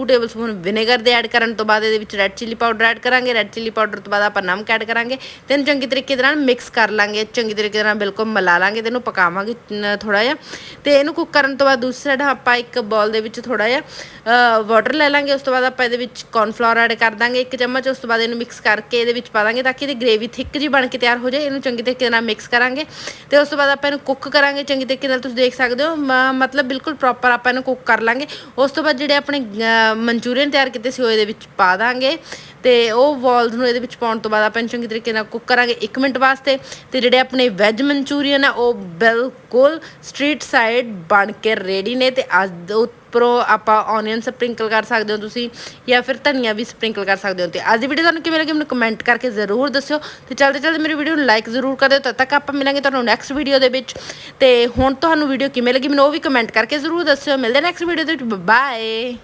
2 tablespoon vinegar ਦੇ add ਕਰਨ ਤੋਂ ਬਾਅਦ ਇਹਦੇ ਵਿੱਚ ਰੈੱਡ ਚਿੱਲੀ ਪਾਊਡਰ ਐਡ ਕਰਾਂਗੇ। ਰੈੱਡ ਚਿੱਲੀ ਪਾਊਡਰ ਤੋਂ ਬਾਅਦ ਆਪਾਂ ਨਮਕ ਐਡ ਕਰਾਂਗੇ। ਤੇ ਇਹਨੂੰ ਚੰਗੀ ਤਰੀਕੇ ਦੇ ਨਾਲ ਮਿਕਸ ਕਰ ਲਾਂਗੇ। ਚੰਗੀ ਤਰੀਕੇ ਦੇ ਨਾਲ ਬਿਲਕੁਲ ਮਿਲਾ ਲਾਂਗੇ। ਤੇ ਇਹਨੂੰ ਪਕਾਵਾਂਗੇ ਥੋੜਾ ਜਿਹਾ। ਤੇ ਇਹਨੂੰ ਕੁੱਕ ਕਰਨ ਤੋਂ ਬਾਅਦ ਦੂਸਰੀ ਸਾਈਡ ਆਪਾਂ ਇੱਕ ਬਾਉਲ ਦੇ ਵਿੱਚ ਥੋੜਾ ਜਿਹਾ ਵਾਟਰ ਲੈ ਲਾਂਗੇ। ਉਸ ਤੋਂ ਬਾਅਦ ਆਪਾਂ ਇਹਦੇ ਵਿੱਚ ਕੌਰਨਫਲਾਵਰ ਐਡ ਕਰ ਦਾਂਗੇ ਇੱਕ ਚਮਚ। ਉਸ ਤੋਂ ਬਾਅਦ ਇਹਨੂੰ ਮਿਕਸ ਕਰਕੇ ਇਹਦੇ ਵਿੱਚ ਪਾ ਦਾਂਗੇ ਤਾਂ ਕਿ ਇਹਦੀ ਗ੍ਰੇਵੀ ਥਿੱਕ ਜੀ ਬਣ ਕੇ ਤਿਆਰ ਹੋ ਜਾਏ। ਇਹਨੂੰ ਚੰਗੀ ਤਰੀਕੇ ਨਾਲ ਮਿਕਸ ਕਰਾਂਗੇ। ਤੇ ਉਸ ਤੋਂ ਬਾਅਦ ਆਪਾਂ ਇਹਨੂੰ ਕੁੱਕ ਕਰਾਂਗੇ। ਚੰਗੀ ਤਰੀਕੇ ਨਾਲ ਤੁਸੀਂ ਦੇਖ ਸਕਦੇ ਹੋ। ਮਤਲਬ ਬਿਲਕੁਲ ਪ੍ਰੋਪਰ ਆਪਾਂ ਇਹਨੂੰ ਕੁੱਕ ਕਰ ਲਾਂਗੇ। ਉਸ ਤੋਂ ਬਾਅਦ ਜਿਹੜੇ ਆਪਣੇ ਮਨਚੂਰੀਅਨ ਤਿਆਰ ਕੀਤੇ ਸੀ, ਉਹ ਇਹਦੇ ਵਿੱਚ ਪਾ ਦਾਂਗੇ। ਤੇ ਉਹ ਵਾਲਸ ਨੂੰ ਇਹਦੇ ਵਿੱਚ ਪਾਉਣ ਤੋਂ ਬਾਅਦ ਆਪਾਂ ਇਹਨੂੰ ਚੰਗੀ ਤਰੀਕੇ ਨਾਲ ਕੁੱਕ ਕਰਾਂਗੇ 1 ਮਿੰਟ ਵਾਸਤੇ। ਤੇ ਜਿਹੜੇ ਆਪਣੇ ਵੈਜ ਮਨਚੂਰੀਅਨ ਆ, ਉਹ ਬਿਲਕੁਲ ਸਟਰੀਟ ਸਾਈਡ ਬਣ ਕੇ ਰੈਡੀ ਨੇ ਤੇ ਅੱਜ ਉੱਪਰੋਂ ਆਪਾਂ ਔਨੀਅਨ ਸਪ੍ਰਿੰਕਲ ਕਰ ਸਕਦੇ ਹੋ ਤੁਸੀਂ, ਜਾਂ ਫਿਰ ਧਨੀਆ ਵੀ ਸਪ੍ਰਿੰਕਲ ਕਰ ਸਕਦੇ ਹੋ। ਤੇ ਅੱਜ ਦੀ ਵੀਡੀਓ ਤੁਹਾਨੂੰ ਕਿਵੇਂ ਲੱਗੀ, ਮੈਨੂੰ ਕਮੈਂਟ ਕਰਕੇ ਜ਼ਰੂਰ ਦੱਸਿਓ। ਤੇ ਚਲਦੇ ਚਲਦੇ ਮੇਰੀ ਵੀਡੀਓ ਨੂੰ ਲਾਈਕ ਜ਼ਰੂਰ ਕਰ ਦਿਓ, ਤਦ ਤੱਕ ਆਪਾਂ ਮਿਲਾਂਗੇ ਤੁਹਾਨੂੰ ਨੈਕਸਟ ਵੀਡੀਓ ਦੇ ਵਿੱਚ। ਤੇ ਹੁਣ ਤੁਹਾਨੂੰ ਵੀਡੀਓ ਕਿਵੇਂ ਲੱਗੀ, ਮੈਨੂੰ ਉਹ ਵੀ ਕਮੈਂਟ ਕਰਕੇ ਜ਼ਰੂਰ ਦੱਸਿਓ। ਮਿਲਦੇ ਨੈਕਸਟ ਵੀਡੀਓ ਦੇ ਵਿੱਚ ਬਾਏ